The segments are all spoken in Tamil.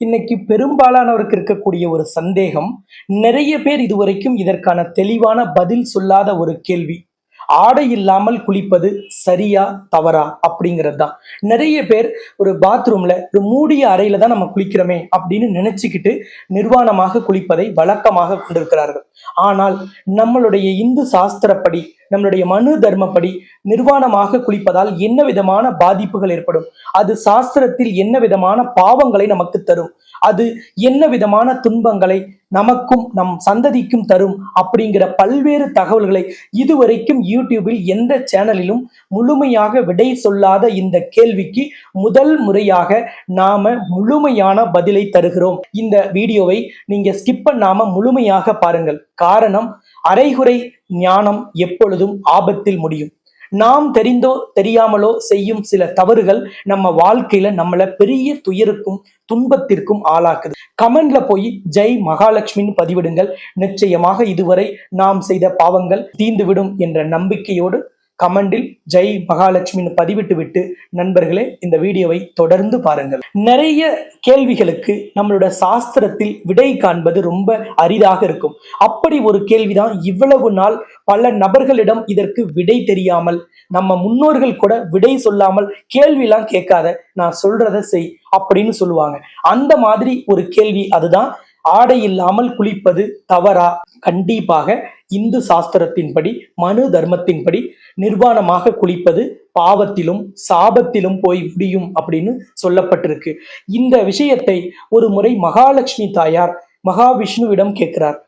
இன்னைக்கு பெரும்பாலானவருக்கு இருக்கக்கூடிய ஒரு சந்தேகம் நிறைய பேர் இதுவரைக்கும் இதற்கான தெளிவான பதில் சொல்லாத ஒரு கேள்வி. ஆடை இல்லாமல் குளிப்பது சரியா தவறா அப்படிங்கிறது தான் நிறைய பேர் ஒரு பாத்ரூம்ல ஒரு மூடிய அறையில தான் நம்ம குளிக்கிறோமே அப்படின்னு நினைச்சுக்கிட்டு நிர்வாணமாக குளிப்பதை வழக்கமாக கொண்டிருக்கிறார்கள். ஆனால் நம்மளுடைய இந்து சாஸ்திரப்படி நம்மளுடைய மனு தர்மப்படி நிர்வாணமாக குளிப்பதால் என்ன விதமான பாதிப்புகள் ஏற்படும்? அது சாஸ்திரத்தில் என்ன விதமான பாவங்களை நமக்கு தரும்? அது என்ன விதமான துன்பங்களை நமக்கும் நம் சந்ததிக்கும் தரும் அப்படிங்கிற பல்வேறு தகவல்களை இதுவரைக்கும் யூடியூபில் எந்த சேனலிலும் முழுமையாக விடை சொல்லாத இந்த கேள்விக்கு முதல் முறையாக நாம முழுமையான பதிலை தருகிறோம். இந்த வீடியோவை நீங்க ஸ்கிப் பண்ணாம முழுமையாக பாருங்கள். காரணம் அரைகுறை ஞானம் எப்பொழுதும் ஆபத்தில் முடியும். நாம் தெரிந்தோ தெரியாமலோ செய்யும் சில தவறுகள் நம்ம வாழ்க்கையில நம்மள பெரிய துயருக்கும் துன்பத்திற்கும் ஆளாக்குது. கமெண்ட்ல போய் ஜெய் மகாலட்சுமின்னு பதிவிடுங்கள். நிச்சயமாக இதுவரை நாம் செய்த பாவங்கள் தீந்துவிடும் என்ற நம்பிக்கையோடு கமெண்டில் ஜெய் மகாலட்சுமின்னு பதிவிட்டு விட்டு நண்பர்களே இந்த வீடியோவை தொடர்ந்து பாருங்கள். நிறைய கேள்விகளுக்கு நம்மளோட சாஸ்திரத்தில் விடை காண்பது ரொம்ப அரிதாக இருக்கும். அப்படி ஒரு கேள்விதான் இவ்வளவு நாள் பல நபர்களிடம் இதற்கு விடை தெரியாமல் நம்ம முன்னோர்கள் கூட விடை சொல்லாமல் கேள்விலாம் கேட்காத நான் சொல்றதை செய் அப்படின்னு சொல்லுவாங்க. அந்த மாதிரி ஒரு கேள்வி அதுதான். ஆடை இல்லாமல் குளிப்பது தவறா? கண்டிப்பாக இந்து சாஸ்திரத்தின்படி மனு தர்மத்தின்படி நிர்வாணமாக குளிப்பது பாவத்திலும் சாபத்திலும் போய் முடியும் அப்படின்னு சொல்லப்பட்டிருக்கு. இந்த விஷயத்தை ஒரு முறை மகாலட்சுமி தாயார் மகாவிஷ்ணுவிடம் கேட்கிறார்.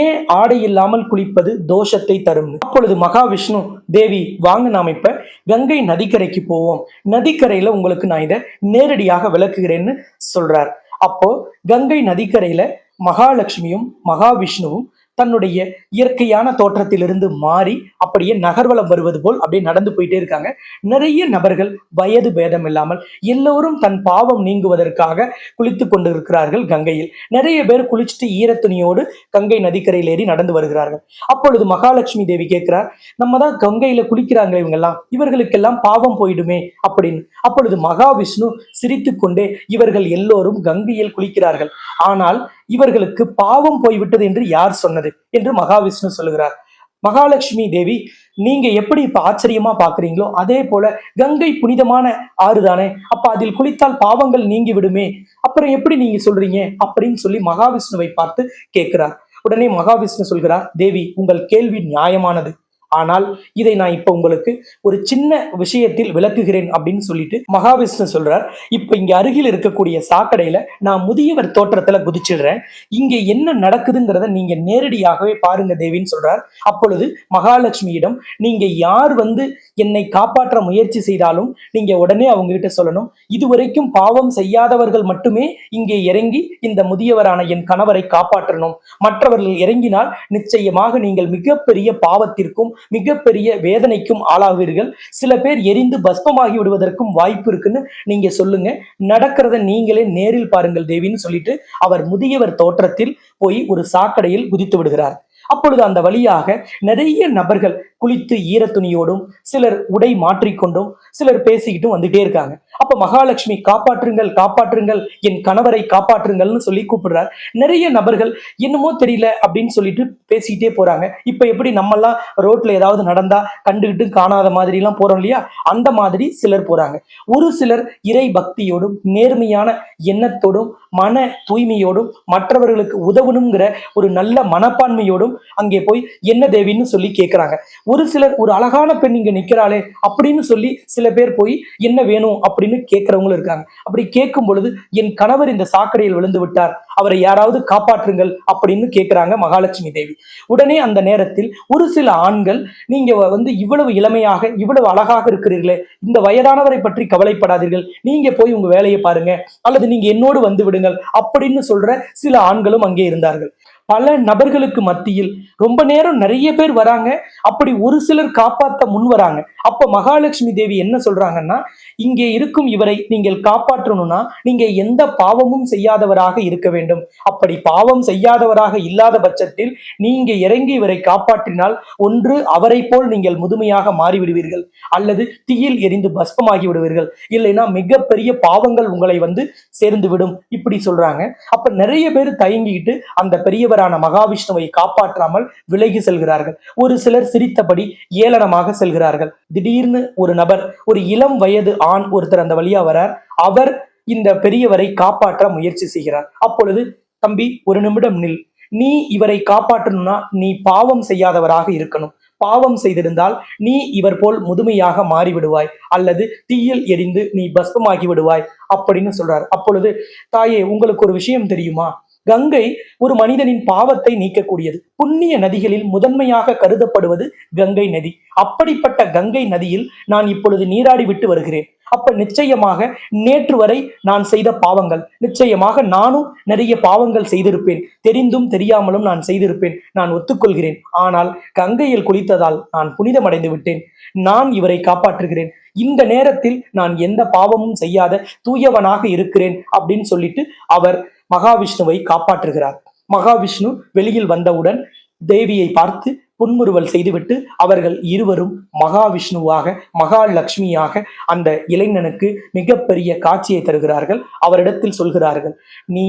ஏன் ஆடை இல்லாமல் குளிப்பது தோஷத்தை தரும்? அப்பொழுது மகாவிஷ்ணு தேவி வாங்க நாம் இப்ப கங்கை நதிக்கரைக்கு போவோம். நதிக்கரையில உங்களுக்கு நான் இதை நேரடியாக விளக்குகிறேன்னு சொல்றார். அப்போ கங்கை நதிக்கரையில மகாலட்சுமியும் மகாவிஷ்ணுவும் தன்னுடைய இயற்கையான தோற்றத்திலிருந்து மாறி அப்படியே நகர்வலம் வருவது போல் அப்படியே நடந்து போயிட்டே இருக்காங்க. நிறைய நபர்கள் வயது பேதம் இல்லாமல் எல்லோரும் தன் பாவம் நீங்குவதற்காக குளித்து கொண்டிருக்கிறார்கள் கங்கையில். நிறைய பேர் குளிச்சுட்டு ஈரத்துணியோடு கங்கை நதிக்கரையில் ஏறி நடந்து வருகிறார்கள். அப்பொழுது மகாலட்சுமி தேவி கேட்கிறார் நம்ம தான் கங்கையில குளிக்கிறாங்க இவங்கெல்லாம். இவர்களுக்கெல்லாம் பாவம் போயிடுமே அப்படின்னு. அப்பொழுது மகாவிஷ்ணு சிரித்து கொண்டே இவர்கள் எல்லோரும் கங்கையில் குளிக்கிறார்கள். ஆனால் இவர்களுக்கு பாவம் போய்விட்டது என்று யார் சொன்னது என்று மகாவிஷ்ணு சொல்லுகிறார். மகாலட்சுமி தேவி நீங்க எப்படி இப்ப ஆச்சரியமா பாக்குறீங்களோ அதே போல கங்கை புனிதமான ஆறு தானே அப்ப அதில் குளித்தால் பாவங்கள் நீங்கி விடுமே அப்புறம் எப்படி நீங்க சொல்றீங்க அப்படின்னு சொல்லி மகாவிஷ்ணுவை பார்த்து கேட்கிறார். உடனே மகாவிஷ்ணு சொல்கிறார் தேவி உங்கள் கேள்வி நியாயமானது. ஆனால் இதை நான் இப்ப உங்களுக்கு ஒரு சின்ன விஷயத்தில் விளக்குகிறேன் அப்படின்னு சொல்லிட்டு மகாவிஷ்ணு சொல்றார். இப்ப இங்க அருகில் இருக்கக்கூடிய சாக்கடையில நான் முதியவர் தோற்றத்துல குதிச்சிடுறேன். இங்க என்ன நடக்குதுங்கிறத நீங்க நேரடியாகவே பாருங்க தேவின்னு சொல்றார். அப்பொழுது மகாலட்சுமியிடம் நீங்க யார் வந்து என்னை காப்பாற்ற முயற்சி செய்தாலும் நீங்க உடனே அவங்க கிட்ட சொல்லணும். இதுவரைக்கும் பாவம் செய்யாதவர்கள் மட்டுமே இங்கே இறங்கி இந்த முதியவரான என் கணவரை காப்பாற்றணும். மற்றவர்கள் இறங்கினால் நிச்சயமாக நீங்கள் மிகப்பெரிய பாவத்திற்கும் மிகப்பெரிய வேதனைக்கும் ஆளாவீர்கள். சில பேர் எரிந்து பஸ்பமாகி விடுவதற்கும் வாய்ப்பு இருக்குன்னு நீங்க சொல்லுங்க. நடக்கிறத நீங்களே நேரில் பாருங்கள் தேவின்னு சொல்லிட்டு அவர் முதியவர் தோற்றத்தில் போய் ஒரு சாக்கடையில் குதித்து விடுகிறார். அப்பொழுது அந்த வழியாக நிறைய நபர்கள் குளித்து ஈரத்துணியோடும் சிலர் உடை மாற்றிக்கொண்டும் சிலர் பேசிக்கிட்டும் வந்துட்டே இருக்காங்க. அப்ப மகாலட்சுமி காப்பாற்றுங்கள் காப்பாற்றுங்கள் என் கணவரை காப்பாற்றுங்கள்னு சொல்லி கூப்பிடுறார். நிறைய நபர்கள் என்னமோ தெரியல அப்படின்னு சொல்லிட்டு பேசிக்கிட்டே போறாங்க. இப்ப எப்படி நம்மெல்லாம் ரோட்ல ஏதாவது நடந்தா கண்டுகிட்டு காணாத மாதிரி எல்லாம் போறோம் இல்லையா? அந்த மாதிரி சிலர் போறாங்க. ஒரு சிலர் இறை பக்தியோடும் நேர்மையான எண்ணத்தோடும் மன தூய்மையோடும் மற்றவர்களுக்கு உதவணுங்கிற ஒரு நல்ல மனப்பான்மையோடும் அங்கே போய் என்ன தேவின்னு சொல்லி கேட்கிறாங்க ஒரு சிலர் ஒரு அழகான பெண் இங்க நிக்கிறாளே அப்படின்னு சொல்லி சில பேர் போய் என்ன வேணும் அப்படின்னு கேட்கறவங்களும் இருக்காங்க. அப்படி கேட்கும் பொழுது என் கணவர் இந்த சாக்கடையில் விழுந்து விட்டார். அவரை யாராவது காப்பாற்றுங்கள் அப்படின்னு கேட்கிறாங்க மகாலட்சுமி தேவி. உடனே அந்த நேரத்தில் ஒரு சில ஆண்கள் நீங்க வந்து இவ்வளவு இளமையாக இவ்வளவு அழகாக இருக்கிறீர்களே இந்த வயதானவரை பற்றி கவலைப்படாதீர்கள். நீங்க போய் உங்க வேலையை பாருங்க. அல்லது நீங்க என்னோடு வந்து விடுங்கள். அப்படின்னு சொல்ற சில ஆண்களும் அங்கே இருந்தார்கள். பல நபர்களுக்கு மத்தியில் ரொம்ப நேரம் நிறைய பேர் வராங்க. அப்படி ஒரு சிலர் காப்பாற்ற முன் வராங்க. அப்ப மகாலட்சுமி தேவி என்ன சொல்றாங்கன்னா இங்கே இருக்கும் இவரை நீங்கள் காப்பாற்றணும்னா நீங்க எந்த பாவமும் செய்யாதவராக இருக்க வேண்டும். அப்படி பாவம் செய்யாதவராக இல்லாத பட்சத்தில் நீங்க இறங்கி இவரை காப்பாற்றினால் ஒன்று அவரை போல் நீங்கள் முதுமையாக மாறிவிடுவீர்கள். அல்லது தீயில் எரிந்து பஸ்பமாகி விடுவீர்கள். இல்லைன்னா மிகப்பெரிய பாவங்கள் உங்களை வந்து சேர்ந்து விடும் இப்படி சொல்றாங்க. அப்ப நிறைய பேர் தயங்கிட்டு அந்த பெரியவர் பெரியவரான மகாவிஷ்ணுவை காப்பாற்றாமல் விலகி செல்கிறார்கள். ஒரு சிலர் சிரித்தபடி ஏளனமாக செல்கிறார்கள். திடீர்னு ஒரு நபர் ஒரு இளம் வயது ஆண் ஒருத்தர் அந்த வழியா வரார். அவர் இந்த பெரியவரை காப்பாற்ற முயற்சி செய்கிறார். அப்பொழுது தம்பி ஒரு நிமிடம் நில். நீ இவரை காப்பாற்றணும்னா நீ பாவம் செய்யாதவராக இருக்கணும். பாவம் செய்திருந்தால் நீ இவர் போல் முதுமையாக மாறிவிடுவாய். அல்லது தீயில் எரிந்து நீ பஸ்பமாகி விடுவாய். அப்படின்னு சொல்றார். அப்பொழுது தாயே உங்களுக்கு ஒரு விஷயம் தெரியுமா? கங்கை ஒரு மனிதனின் பாவத்தை நீக்கக்கூடியது. புண்ணிய நதிகளில் முதன்மையாக கருதப்படுவது கங்கை நதி. அப்படிப்பட்ட கங்கை நதியில் நான் இப்பொழுது நீராடி விட்டு வருகிறேன். அப்ப நிச்சயமாக நேற்று வரை நான் செய்த பாவங்கள் நிச்சயமாக நானும் நிறைய பாவங்கள் செய்திருப்பேன். தெரிந்தும் தெரியாமலும் நான் செய்திருப்பேன். நான் ஒத்துக்கொள்கிறேன். ஆனால் கங்கையில் குளித்ததால் நான் புனிதமடைந்து விட்டேன். நான் இவரை காப்பாற்றுகிறேன். இந்த நேரத்தில் நான் எந்த பாவமும் செய்யாத தூயவனாக இருக்கிறேன் அப்படின்னு சொல்லிட்டு அவர் மகாவிஷ்ணுவை காப்பாற்றுகிறார். மகாவிஷ்ணு வெளியில் வந்தவுடன் தேவியை பார்த்து புன்முறுவல் செய்துவிட்டு அவர்கள் இருவரும் மகாவிஷ்ணுவாக மகாலட்சுமியாக அந்த இளைஞனுக்கு மிகப்பெரிய காட்சியை தருகிறார்கள். அவரிடத்தில் சொல்கிறார்கள் நீ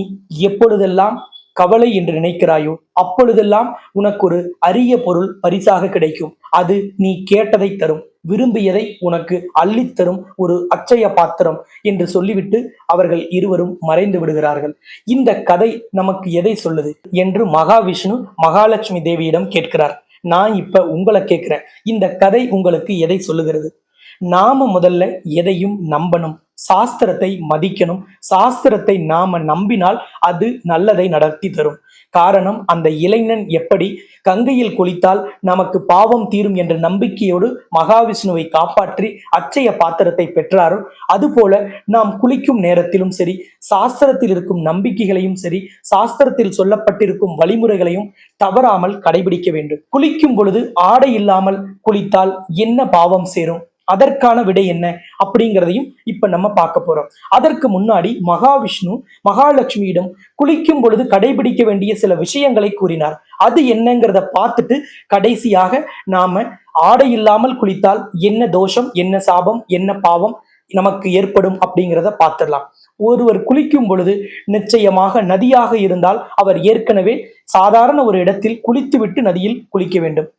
எப்பொழுதெல்லாம் கவலை என்று நினைக்கிறாயோ அப்பொழுதெல்லாம் உனக்கு ஒரு அரிய பொருள் பரிசாக கிடைக்கும். அது நீ கேட்டதை தரும். விரும்பியதை உனக்கு அள்ளித்தரும் ஒரு அச்சய பாத்திரம் என்று சொல்லிவிட்டு அவர்கள் இருவரும் மறைந்து விடுகிறார்கள். இந்த கதை நமக்கு எதை சொல்லுது? என்று மகாவிஷ்ணு மகாலட்சுமி தேவியிடம் கேட்கிறார். நான் இப்ப உங்களை கேட்கிறேன். இந்த கதை உங்களுக்கு எதை சொல்லுகிறது? நாம முதல்ல எதையும் நம்பணும். சாஸ்திரத்தை மதிக்கணும். சாஸ்திரத்தை நாம நம்பினால் அது நல்லதை நடத்தி தரும். காரணம் அந்த இளைஞன் எப்படி கங்கையில் குளித்தால் நமக்கு பாவம் தீரும் என்ற நம்பிக்கையோடு மகாவிஷ்ணுவை காப்பாற்றி அச்சய பாத்திரத்தை பெற்றாரோ அதுபோல நாம் குளிக்கும் நேரத்திலும் சரி சாஸ்திரத்தில் இருக்கும் நம்பிக்கைகளையும் சரி சாஸ்திரத்தில் சொல்லப்பட்டிருக்கும் வழிமுறைகளையும் தவறாமல் கடைபிடிக்க வேண்டும். குளிக்கும் பொழுது ஆடை இல்லாமல் குளித்தால் என்ன பாவம் சேரும்? அதற்கான விடை என்ன அப்படிங்கிறதையும் இப்ப நம்ம பார்க்க போறோம். அதற்கு முன்னாடி மகாவிஷ்ணு மகாலட்சுமியிடம் குளிக்கும் பொழுது கடைபிடிக்க வேண்டிய சில விஷயங்களை கூறினார். அது என்னங்கிறத பார்த்துட்டு கடைசியாக நாம ஆடை இல்லாமல் குளித்தால் என்ன தோஷம் என்ன சாபம் என்ன பாவம் நமக்கு ஏற்படும் அப்படிங்கிறத பார்த்துடலாம். ஒருவர் குளிக்கும் பொழுது நிச்சயமாக நதியாக இருந்தால் அவர் ஏற்கனவே சாதாரண ஒரு இடத்தில் குளித்துவிட்டு நதியில் குளிக்க வேண்டும்.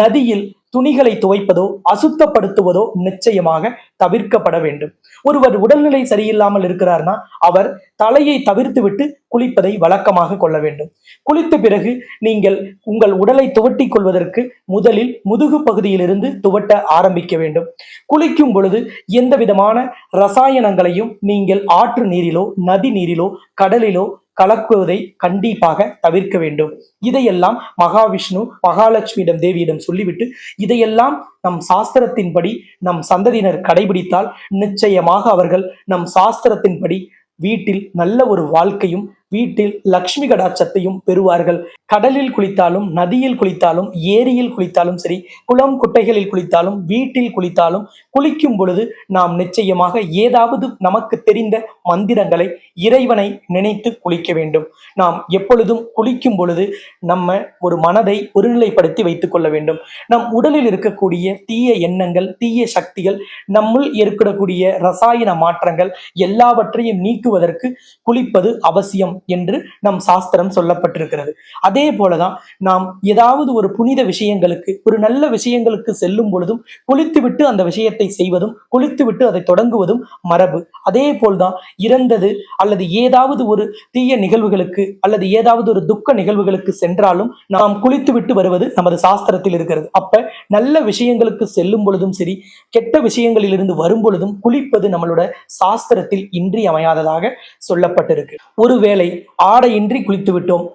நதியில் துணிகளை துவைப்பதோ அசுத்தப்படுத்துவதோ நிச்சயமாக தவிர்க்கப்பட வேண்டும். ஒருவர் உடல்நிலை சரியில்லாமல் இருக்கிறார்னா அவர் தலையை தவிர்த்துவிட்டு குளிப்பதை வழக்கமாக கொள்ள வேண்டும். குளித்த பிறகு நீங்கள் உங்கள் உடலை துவட்டிக் கொள்வதற்கு முதலில் முதுகு பகுதியிலிருந்து துவட்ட ஆரம்பிக்க வேண்டும். குளிக்கும் பொழுது எந்த விதமான ரசாயனங்களையும் நீங்கள் ஆற்று நீரிலோ நதி நீரிலோ கடலிலோ கலக்குவதை கண்டிப்பாக தவிர்க்க வேண்டும். இதையெல்லாம் மகாவிஷ்ணு மகாலட்சுமியிடம் தேவியிடம் சொல்லிவிட்டு இதையெல்லாம் நம் சாஸ்திரத்தின்படி நம் சந்ததியினர் கடைபிடித்தால் நிச்சயமாக அவர்கள் நம் சாஸ்திரத்தின்படி வீட்டில் நல்ல ஒரு வாழ்க்கையும் வீட்டில் லக்ஷ்மி கடாட்சத்தையும் பெறுவார்கள். கடலில் குளித்தாலும் நதியில் குளித்தாலும் ஏரியில் குளித்தாலும் சரி குளம் குட்டைகளில் குளித்தாலும் வீட்டில் குளித்தாலும் குளிக்கும் பொழுது நாம் நிச்சயமாக ஏதாவது நமக்கு தெரிந்த மந்திரங்களை இறைவனை நினைத்து குளிக்க வேண்டும். நாம் எப்பொழுதும் குளிக்கும் பொழுது நம்ம ஒரு மனதை ஒருநிலைப்படுத்தி வைத்துக் கொள்ள வேண்டும். நம் உடலில் இருக்கக்கூடிய தீய எண்ணங்கள் தீய சக்திகள் நம்முள் ஏற்படக்கூடிய ரசாயன மாற்றங்கள் எல்லாவற்றையும் நீக்குவதற்கு குளிப்பது அவசியம். என்று நம் சாஸ்திரம் சொல்லப்பட்டிருக்கிறது. அதே போலதான் நாம் ஏதாவது ஒரு புனித விஷயங்களுக்கு ஒரு நல்ல விஷயங்களுக்கு செல்லும் பொழுதும் குளித்துவிட்டு அந்த விஷயத்தை செய்வதும் குளித்துவிட்டு அதை தொடங்குவதும் மரபு. அதே போல்தான் இறந்தது அல்லது ஏதாவது ஒரு தீய நிகழ்வுகளுக்கு அல்லது ஏதாவது ஒரு துக்க நிகழ்வுகளுக்கு சென்றாலும் நாம் குளித்து விட்டு வருவது நமது சாஸ்திரத்தில் இருக்கிறது. அப்ப நல்ல விஷயங்களுக்கு செல்லும் பொழுதும் சரி கெட்ட விஷயங்களிலிருந்து வரும் பொழுதும் குளிப்பது நம்மளோட சாஸ்திரத்தில் இன்றியமையாததாக சொல்லப்பட்டிருக்கு. ஒருவேளை ஆடையின்றி குளித்து விட்டோம்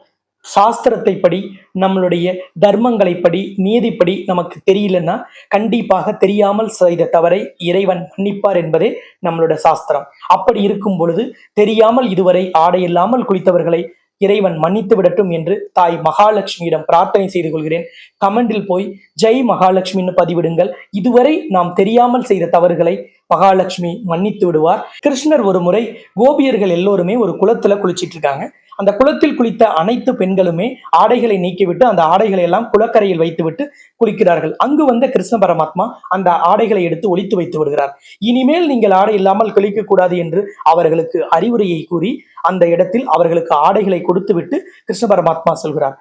சாஸ்திரத்தை படி நம்மளுடைய தர்மங்களை படி நீதிப்படி நமக்கு தெரியலன்னா கண்டிப்பாக தெரியாமல் செய்த தவறை இறைவன் மன்னிப்பார் என்பதே நம்மளோட சாஸ்திரம். அப்படி இருக்கும் பொழுது தெரியாமல் இதுவரை ஆடை இல்லாமல் குளித்தவர்களை இறைவன் மன்னித்து விடட்டும் என்று தாய் மகாலட்சுமியிடம் பிரார்த்தனை செய்து கொள்கிறேன். கமெண்டில் போய் ஜெய் மகாலட்சுமின்னு பதிவிடுங்கள். இதுவரை நாம் தெரியாமல் செய்த தவறுகளை மகாலட்சுமி மன்னித்து விடுவார். கிருஷ்ணர் ஒரு முறை கோபியர்கள் எல்லோருமே ஒரு குளத்துல குளிச்சிட்டு இருக்காங்க. அந்த குளத்தில் குளித்த அனைத்து பெண்களுமே ஆடைகளை நீக்கிவிட்டு அந்த ஆடைகளை எல்லாம் குளக்கரையில் வைத்துவிட்டு குளிக்கிறார்கள். அங்கு வந்த கிருஷ்ண பரமாத்மா அந்த ஆடைகளை எடுத்து ஒழித்து வைத்து விடுகிறார். இனிமேல் நீங்கள் ஆடை இல்லாமல் குளிக்க கூடாது என்று அவர்களுக்கு அறிவுரையை கூறி அந்த இடத்தில் அவர்களுக்கு ஆடைகளை கொடுத்துவிட்டு கிருஷ்ண பரமாத்மா சொல்கிறார்.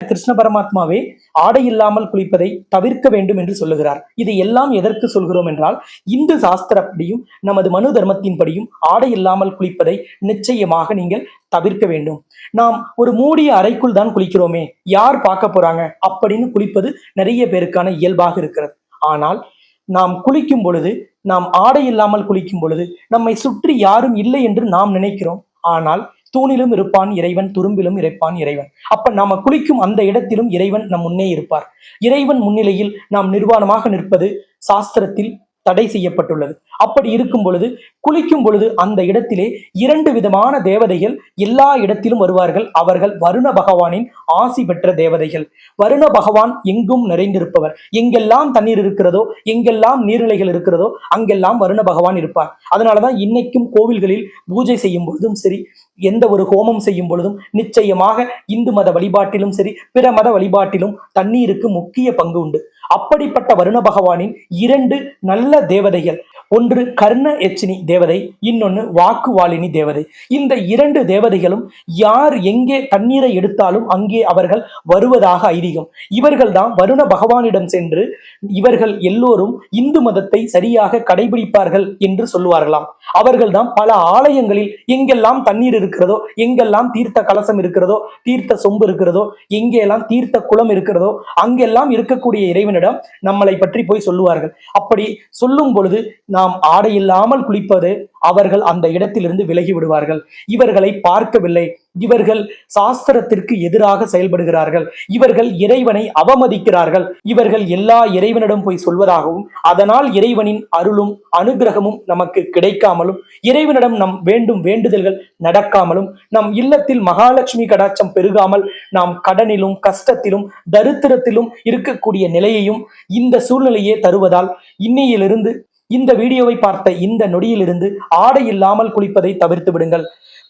கிருஷ்ண பரமாத்மாவே ஆடை இல்லாமல் குளிப்பதை தவிர்க்க வேண்டும் என்று சொல்லுகிறார். இது எல்லாம் எதற்கு சொல்கிறோம் என்றால் இந்து சாஸ்திரப்படியும் நமது மனு தர்மத்தின்படியும் ஆடை இல்லாமல் குளிப்பதை நிச்சயமாக நீங்கள் தவிர்க்க வேண்டும். நாம் ஒரு மூடிய அறைக்குள் தான் குளிக்கிறோமே யார் பார்க்க போறாங்க? அப்படின்னு குளிப்பது நிறைய பேருக்கான இயல்பாக இருக்கிறது. ஆனால் நாம் குளிக்கும் பொழுது நாம் ஆடை இல்லாமல் குளிக்கும் பொழுது நம்மை சுற்றி யாரும் இல்லை என்று நாம் நினைக்கிறோம். ஆனால் தூணிலும் இருப்பான் இறைவன் துரும்பிலும் இறைப்பான் இறைவன். அப்ப நாம குளிக்கும் அந்த இடத்திலும் இறைவன் நம் முன்னே இருப்பார். இறைவன் முன்னிலையில் நாம் நிர்வாணமாக நிற்பது சாஸ்திரத்தில் தடை செய்யப்பட்டுள்ளது. அப்படி இருக்கும் பொழுது குளிக்கும் பொழுது அந்த இடத்திலே இரண்டு விதமான தேவதைகள் எல்லா இடத்திலும் வருவார்கள். அவர்கள் வருண பகவானின் ஆசி பெற்ற தேவதைகள். வருண பகவான் எங்கும் நிறைந்திருப்பவர். எங்கெல்லாம் தண்ணீர் இருக்கிறதோ எங்கெல்லாம் நீர்நிலைகள் இருக்கிறதோ அங்கெல்லாம் வருண பகவான் இருப்பார். அதனாலதான் இன்னைக்கும் கோவில்களில் பூஜை செய்யும் பொழுதும் சரி எந்த ஒரு ஹோமம் செய்யும் பொழுதும் நிச்சயமாக இந்து மத வழிபாட்டிலும் சரி பிற மத வழிபாட்டிலும் தண்ணீருக்கு முக்கிய பங்கு உண்டு. அப்படிப்பட்ட வருண பகவானின் இரண்டு நல்ல தேவதைகள். ஒன்று கர்ண எச்சினி தேவதை இன்னொன்று வாக்குவாலினி தேவதை. இந்த இரண்டு தேவதைகளும் யார் எங்கே தண்ணீரை எடுத்தாலும் அங்கே அவர்கள் வருவதாக ஐதீகம். இவர்கள் தான் வருண பகவானிடம் சென்று இவர்கள் எல்லோரும் இந்து மதத்தை சரியாக கடைபிடிப்பார்கள் என்று சொல்லுவார்களாம். அவர்கள் தான் பல ஆலயங்களில் எங்கெல்லாம் தண்ணீர் இருக்கிறதோ எங்கெல்லாம் தீர்த்த கலசம் இருக்கிறதோ தீர்த்த சொம்பு இருக்கிறதோ எங்கெல்லாம் தீர்த்த குளம் இருக்கிறதோ அங்கெல்லாம் இருக்கக்கூடிய இறைவனிடம் நம்மளை பற்றி போய் சொல்லுவார்கள். அப்படி சொல்லும் பொழுது நாம் ஆடை இல்லாமல் குளிப்பது அவர்கள் அந்த இடத்திலிருந்து விலகி விடுவார்கள். இவர்களை பார்க்கவில்லை. இவர்கள் சாஸ்திரத்திற்கு எதிராக செயல்படுகிறார்கள். இவர்கள் இறைவனை அவமதிக்கிறார்கள். இவர்கள் எல்லா இறைவனிடம் போய் சொல்வதாகவும் அதனால் இறைவனின் அருளும் அனுகிரகமும் நமக்கு கிடைக்காமலும் இறைவனிடம் நம் வேண்டும் வேண்டுதல்கள் நடக்காமலும் நம் இல்லத்தில் மகாலட்சுமி கடாட்சம் பெருகாமல் நாம் கடனிலும் கஷ்டத்திலும் தரித்திரத்திலும் இருக்கக்கூடிய நிலையையும் இந்த சூழ்நிலையே தருவதால் இன்னையிலிருந்து இந்த வீடியோவை பார்த்த இந்த நொடியிலிருந்து ஆடை இல்லாமல் குளிப்பதை தவிர்த்து விடுங்கள்.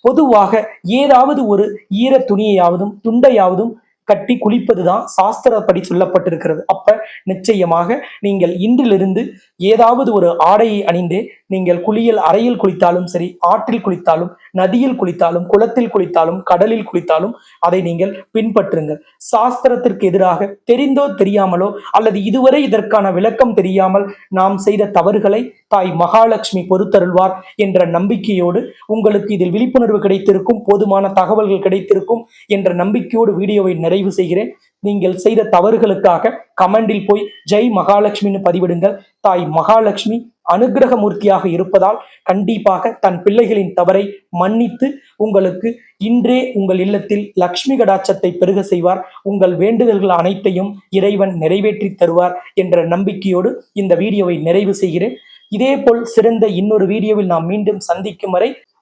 பொதுவாக ஏதாவது ஒரு ஈர துணியையாவதும் துண்டையாவதும் கட்டி குளிப்பதுதான் சாஸ்திரப்படி சொல்லப்பட்டிருக்கிறது. அப்ப நிச்சயமாக நீங்கள் இன்றிலிருந்து ஏதாவது ஒரு ஆடையை அணிந்து நீங்கள் குளியல் அறையில் குளித்தாலும் சரி ஆற்றில் குளித்தாலும் நதியில் குளித்தாலும் குளத்தில் குளித்தாலும் கடலில் குளித்தாலும் அதை நீங்கள் பின்பற்றுங்கள். சாஸ்திரத்திற்கு எதிராக தெரிந்தோ தெரியாமலோ அல்லது இதுவரை இதற்கான விளக்கம் தெரியாமல் நாம் செய்த தவறுகளை தாய் மகாலட்சுமி பொறுத்தருள்வார் என்ற நம்பிக்கையோடு உங்களுக்கு இதில் விழிப்புணர்வு கிடைத்திருக்கும் போதுமான தகவல்கள் கிடைத்திருக்கும் என்ற நம்பிக்கையோடு வீடியோவை நிறைவு செய்கிறேன். நீங்கள் செய்த தவறுகளுக்காக கமெண்டில் போய் ஜெய் மகாலட்சுமின்னு பதிவிடுங்கள். தாய் மகாலட்சுமி அனுகிரகமூர்த்தியாக இருப்பதால் கண்டிப்பாக தன் பிள்ளைகளின் தவறை மன்னித்து உங்களுக்கு இன்றே உங்கள் இல்லத்தில் லக்ஷ்மி கடாட்சத்தை பெருக செய்வார். உங்கள் வேண்டுதல்கள் அனைத்தையும் இறைவன் நிறைவேற்றி தருவார் என்ற நம்பிக்கையோடு இந்த வீடியோவை நிறைவு செய்கிறேன். இதேபோல் சிறந்த இன்னொரு வீடியோவில் நாம் மீண்டும் சந்திக்கும் வரை